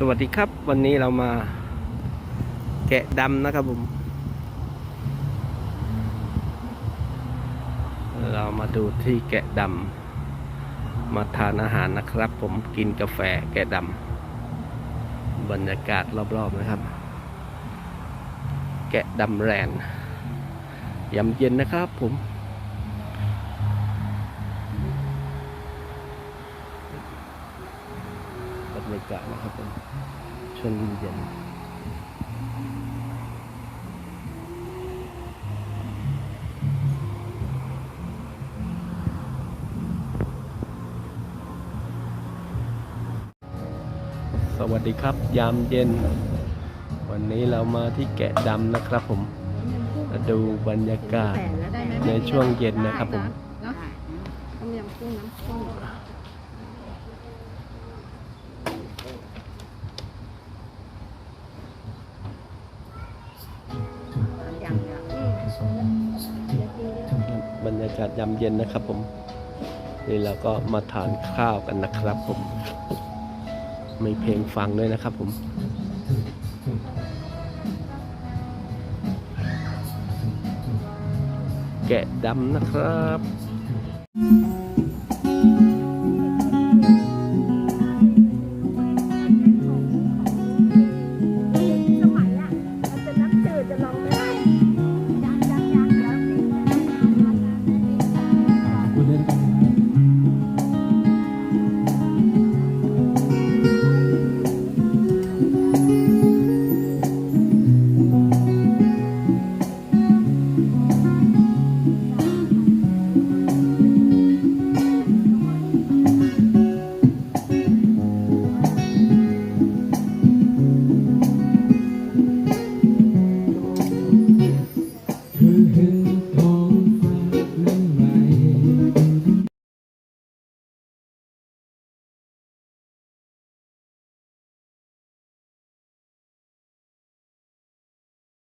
สวัสดีครับวันนี้เรามาแกะดำนะครับผม เรามาดูที่แกะดำมาทานอาหารนะครับผมกินกาแฟแกะดำบรรยากาศรอบๆนะครับ แกะดำแรนยำเย็นนะครับผม บรรยากาศนะครับผมช่วงเย็นสวัสดีครับ ยามเย็น วันนี้เรามาที่แกะดำนะครับผมมาดูบรรยากาศในช่วงเย็นนะครับผม ต้มยำกุ้งน้ำข้น บรรยากาศยามเย็นนะครับผม นี่เราก็มาทานข้าวกันนะครับผม มีเพลงฟังด้วยนะครับผมแกะดำนะครับ